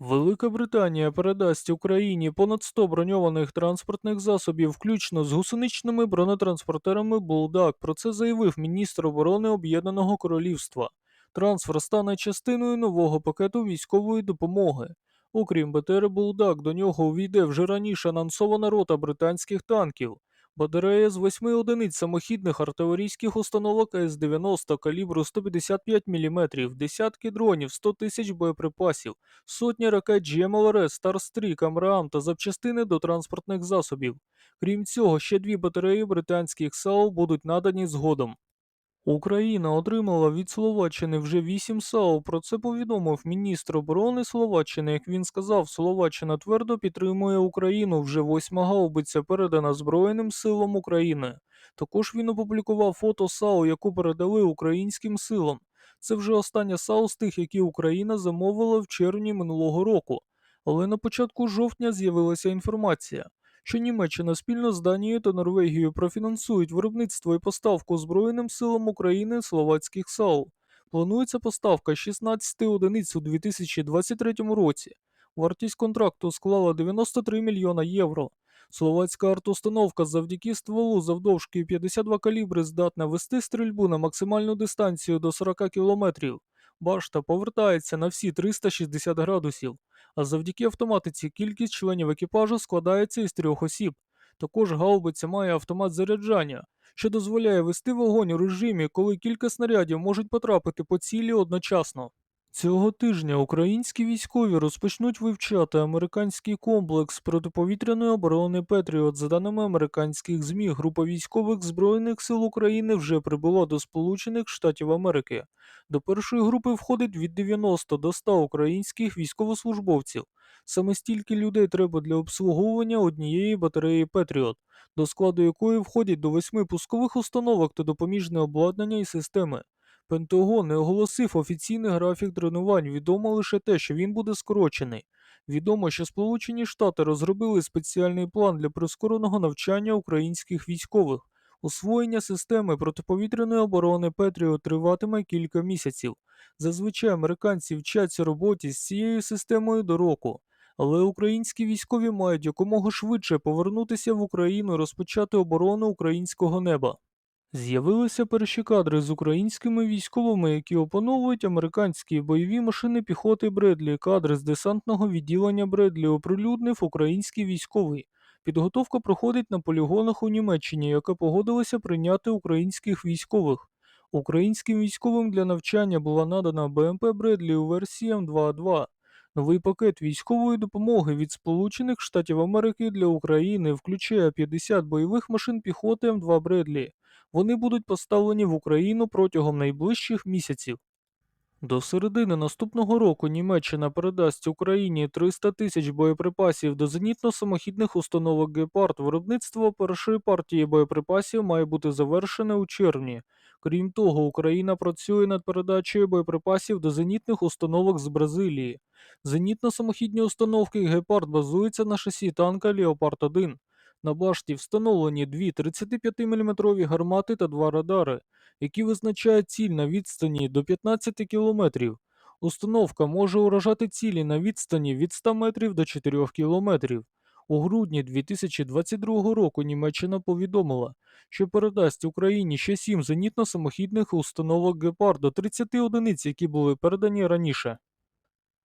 Велика Британія передасть Україні понад 100 броньованих транспортних засобів, включно з гусеничними бронетранспортерами Булдак. Про це заявив міністр оборони Об'єднаного Королівства. Трансфер стане частиною нового пакету військової допомоги. Окрім БТР Булдак, до нього увійде вже раніше анонсована рота британських танків. Батарея з восьми одиниць самохідних артилерійських установок С-90 калібру 155 мм, десятки дронів, 100 тисяч боєприпасів, сотні ракет GMLRS, Старстрік, Амрам та запчастини до транспортних засобів. Крім цього, ще дві батареї британських САУ будуть надані згодом. Україна отримала від Словаччини вже 8 САУ. Про це повідомив міністр оборони Словаччини. Як він сказав, Словаччина твердо підтримує Україну. Вже восьма гаубиця передана Збройним силам України. Також він опублікував фото САУ, яку передали українським силам. Це вже остання САУ з тих, які Україна замовила в червні минулого року. Але на початку жовтня з'явилася інформація що Німеччина спільно з Данією та Норвегією профінансують виробництво і поставку Збройним силам України словацьких САУ. Планується поставка 16 одиниць у 2023 році. Вартість контракту склала 93 мільйона євро. Словацька артустановка завдяки стволу завдовжки 52 калібри здатна вести стрільбу на максимальну дистанцію до 40 кілометрів. Башта повертається на всі 360 градусів а завдяки автоматиці кількість членів екіпажу складається із трьох осіб. Також гаубиця має автомат заряджання, що дозволяє вести вогонь у режимі, коли кілька снарядів можуть потрапити по цілі одночасно. Цього тижня українські військові розпочнуть вивчати американський комплекс протиповітряної оборони Петріот. За даними американських ЗМІ, група військових збройних сил України вже прибула до Сполучених Штатів Америки. До першої групи входить від 90 до 100 українських військовослужбовців. Саме стільки людей треба для обслуговування однієї батареї Петріот, до складу якої входять до восьми пускових установок та допоміжне обладнання і системи. Пентагон не оголосив офіційний графік тренувань. Відомо лише те, що він буде скорочений. Відомо, що Сполучені Штати розробили спеціальний план для прискореного навчання українських військових. Освоєння системи протиповітряної оборони Петріо триватиме кілька місяців. Зазвичай американці вчаться роботі з цією системою до року. Але українські військові мають якомога швидше повернутися в Україну і розпочати оборону українського неба. З'явилися перші кадри з українськими військовими, які опановують американські бойові машини піхоти Бредлі. Кадри з десантного відділення Бредлі оприлюднив український військовий. Підготовка проходить на полігонах у Німеччині, яка погодилася прийняти українських військових. Українським військовим для навчання була надана БМП Бредлі у версії М2А2. Новий пакет військової допомоги від Сполучених Штатів Америки для України включає 50 бойових машин піхоти М2 Бредлі. Вони будуть поставлені в Україну протягом найближчих місяців. До середини наступного року Німеччина передасть Україні 300 тисяч боєприпасів до зенітно-самохідних установок Гепард. Виробництво першої партії боєприпасів має бути завершене у червні. Крім того, Україна працює над передачею боєприпасів до зенітних установок з Бразилії. Зенітно-самохідні установки Гепард базуються на шасі танка Леопард 1 на башті встановлені дві 35-мм гармати та два радари, які визначають ціль на відстані до 15 км. Установка може уражати цілі на відстані від 100 метрів до 4 км. У грудні 2022 року Німеччина повідомила, що передасть Україні ще 7 зенітно-самохідних установок Гепард до 30 одиниць, які були передані раніше.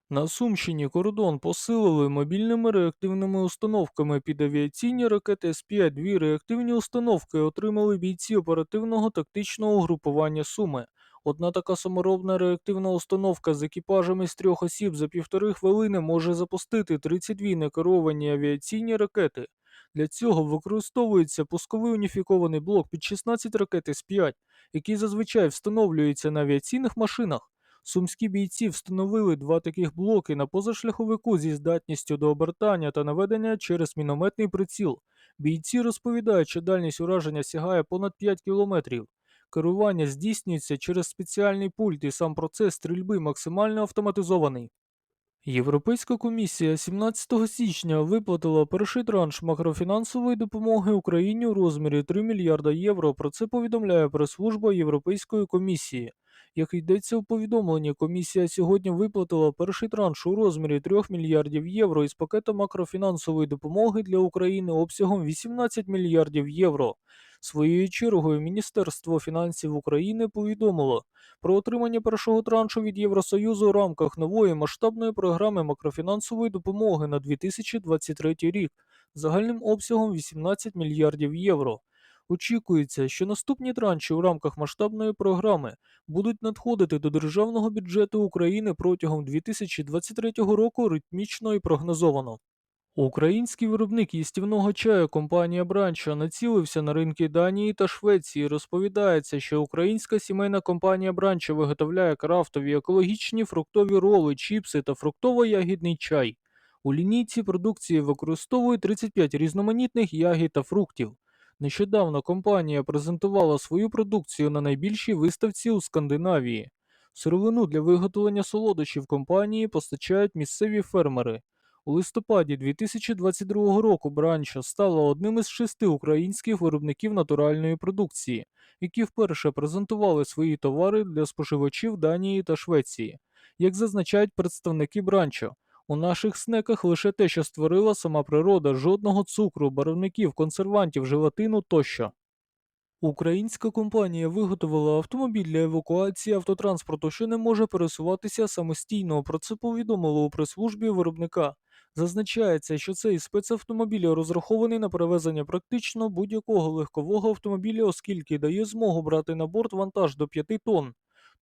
На Сумщині кордон посилили мобільними реактивними установками під авіаційні ракети С-5. Дві реактивні установки отримали бійці оперативного тактичного угрупування Суми. Одна така саморобна реактивна установка з екіпажами з трьох осіб за півтори хвилини може запустити 32 некеровані авіаційні ракети. Для цього використовується пусковий уніфікований блок під 16 ракет С-5, який зазвичай встановлюється на авіаційних машинах. Сумські бійці встановили два таких блоки на позашляховику зі здатністю до обертання та наведення через мінометний приціл. Бійці розповідають, що дальність ураження сягає понад 5 кілометрів. Керування здійснюється через спеціальний пульт і сам процес стрільби максимально автоматизований. Європейська комісія 17 січня виплатила перший транш макрофінансової допомоги Україні у розмірі 3 мільярда євро. Про це повідомляє прес-служба Європейської комісії. Як йдеться у повідомленні, комісія сьогодні виплатила перший транш у розмірі 3 мільярдів євро із пакету макрофінансової допомоги для України обсягом 18 мільярдів євро. Своєю чергою Міністерство фінансів України повідомило, про отримання першого траншу від Євросоюзу у рамках нової масштабної програми макрофінансової допомоги на 2023 рік загальним обсягом 18 мільярдів євро. Очікується, що наступні транші у рамках масштабної програми будуть надходити до державного бюджету України протягом 2023 року ритмічно і прогнозовано. Український виробник їстівного чаю компанія Бранча націлився на ринки Данії та Швеції. Розповідається, що українська сімейна компанія Бранча виготовляє крафтові екологічні фруктові роли, чіпси та фруктово-ягідний чай. У лінійці продукції використовують 35 різноманітних ягід та фруктів. Нещодавно компанія презентувала свою продукцію на найбільшій виставці у Скандинавії. Сировину для виготовлення солодощів компанії постачають місцеві фермери. У листопаді 2022 року Бранча стала одним із шести українських виробників натуральної продукції, які вперше презентували свої товари для споживачів Данії та Швеції. Як зазначають представники Бранча, у наших снеках лише те, що створила сама природа, жодного цукру, барвників, консервантів, желатину тощо. Українська компанія виготовила автомобіль для евакуації автотранспорту, що не може пересуватися самостійно. Про це повідомило у прес-службі виробника. Зазначається, що цей спецавтомобіль розрахований на перевезення практично будь-якого легкового автомобіля, оскільки дає змогу брати на борт вантаж до 5 тонн.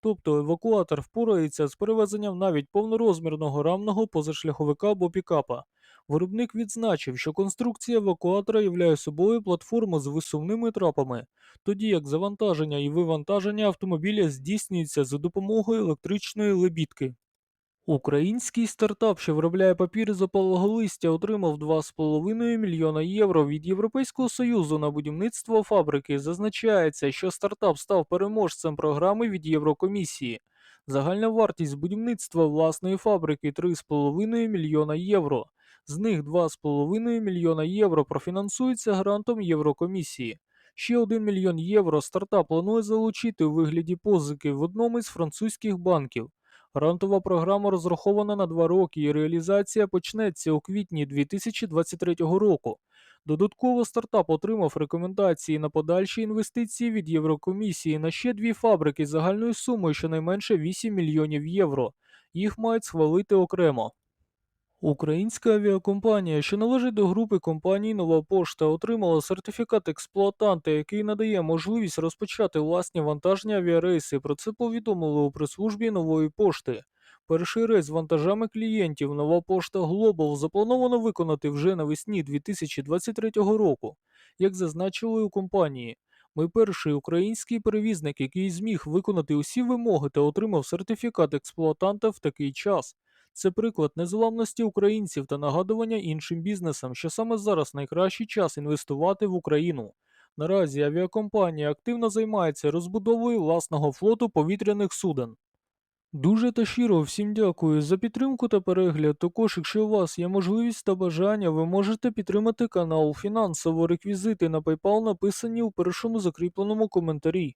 Тобто евакуатор впорається з перевезенням навіть повнорозмірного рамного позашляховика або пікапа. Виробник відзначив, що конструкція евакуатора являє собою платформу з висувними трапами, тоді як завантаження і вивантаження автомобіля здійснюється за допомогою електричної лебідки. Український стартап, що виробляє папір з опалого листя, отримав 2,5 мільйона євро від Європейського союзу на будівництво фабрики. Зазначається, що стартап став переможцем програми від Єврокомісії. Загальна вартість будівництва власної фабрики 3,5 мільйона євро. З них 2,5 мільйона євро профінансується грантом Єврокомісії. Ще 1 мільйон євро стартап планує залучити у вигляді позики в одному із французьких банків. Грантова програма розрахована на два роки і реалізація почнеться у квітні 2023 року. Додатково стартап отримав рекомендації на подальші інвестиції від Єврокомісії на ще дві фабрики загальною сумою щонайменше 8 мільйонів євро. Їх мають схвалити окремо. Українська авіакомпанія, що належить до групи компаній Нова Пошта, отримала сертифікат експлуатанта, який надає можливість розпочати власні вантажні авіарейси. Про це повідомили у прес-службі нової пошти. Перший рейс з вантажами клієнтів Нова Пошта Глобал заплановано виконати вже навесні 2023 року, як зазначили у компанії. Ми перший український перевізник, який зміг виконати усі вимоги та отримав сертифікат експлуатанта в такий час. Це приклад незламності українців та нагадування іншим бізнесам, що саме зараз найкращий час інвестувати в Україну. Наразі авіакомпанія активно займається розбудовою власного флоту повітряних суден. Дуже та щиро всім дякую за підтримку та перегляд. Також, якщо у вас є можливість та бажання, ви можете підтримати канал фінансово. Реквізити на PayPal написані у першому закріпленому коментарі.